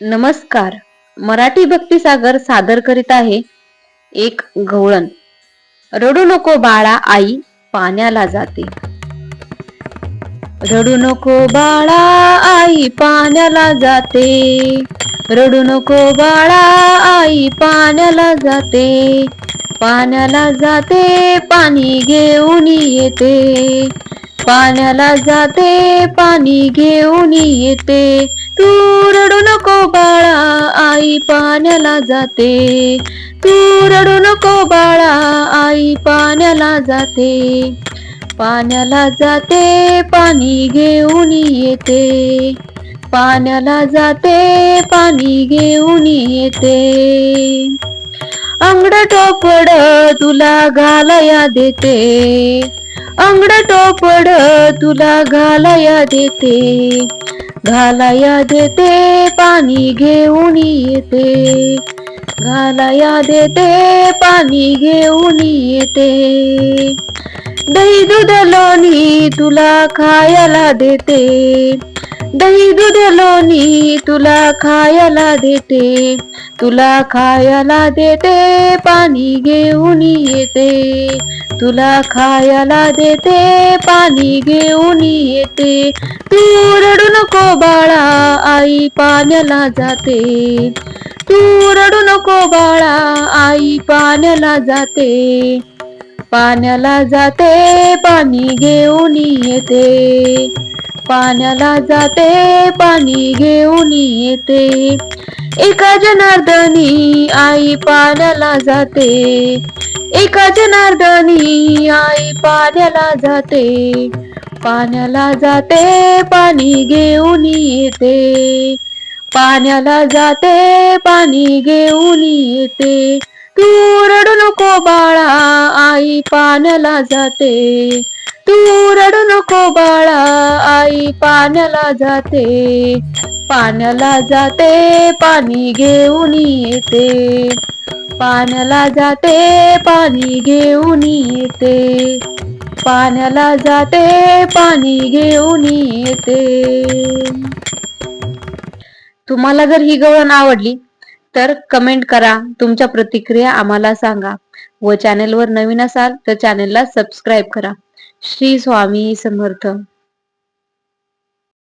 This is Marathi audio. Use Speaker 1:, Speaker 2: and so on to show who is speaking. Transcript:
Speaker 1: नमस्कार. मराठी भक्तिसागर सादर करीत आहे एक गवळण रडू नको बाळा आई पाण्याला जाते. रडू नको बाळा आई पाण्याला जाते. रडू नको बाळा आई पाण्याला जाते. पाण्याला जाते पाणी घेऊन येते. पाण्याला जाते पाणी घेऊन येते. तू रडू नको बाळा आई पाण्याला जाते. तू रडू नको बाळा आई पाण्याला जाते. पाण्याला जाते पाणी घेऊन येते. पाण्याला जाते पाणी घेऊन येते. अंगड टोपड तुला घालाया देते. अंगड टोपड तुला घालाया देते. घालाया देते पाणी घेऊन येते. घालाया देते पाणी घेऊन येते. दही दूध लोणी तुला खायला देते. दही दूध लोणी तुला खायला देते तुला खायला देते पाणी घेऊन येते. तुला खायला देते पाणी घेऊन येते. तू रडू नको बाळा आई पाण्याला जाते. तू रडू नको बाळा आई पाण्याला जाते. पाण्याला जाते पाणी घेऊन येते. पाण्याला जाते पाणी घेऊन येते. एका जनार्दनी आई पाण्याला जाते. एका जनार्दनी आई पाण्याला जाते. पाण्याला जाते पाणी घेऊन येते. पाण्याला जाते पाणी घेऊन येते. तू रडू नको बाळा आई पाण्याला जाते. तू रडू नको बाळा आई पाण्याला जाते. पाण्याला जाते पाणी घेऊन येते. पाण्याला जाते पाणी घेऊन येते. पाण्याला जाते पाणी घेऊन येते. तुम्हाला जर ही गवळण आवडली तर कमेंट करा. तुमच्या प्रतिक्रिया आम्हाला सांगा. व चॅनेलवर नवीन असाल तर चॅनेलला सबस्क्राईब करा. श्री स्वामी समर्थ.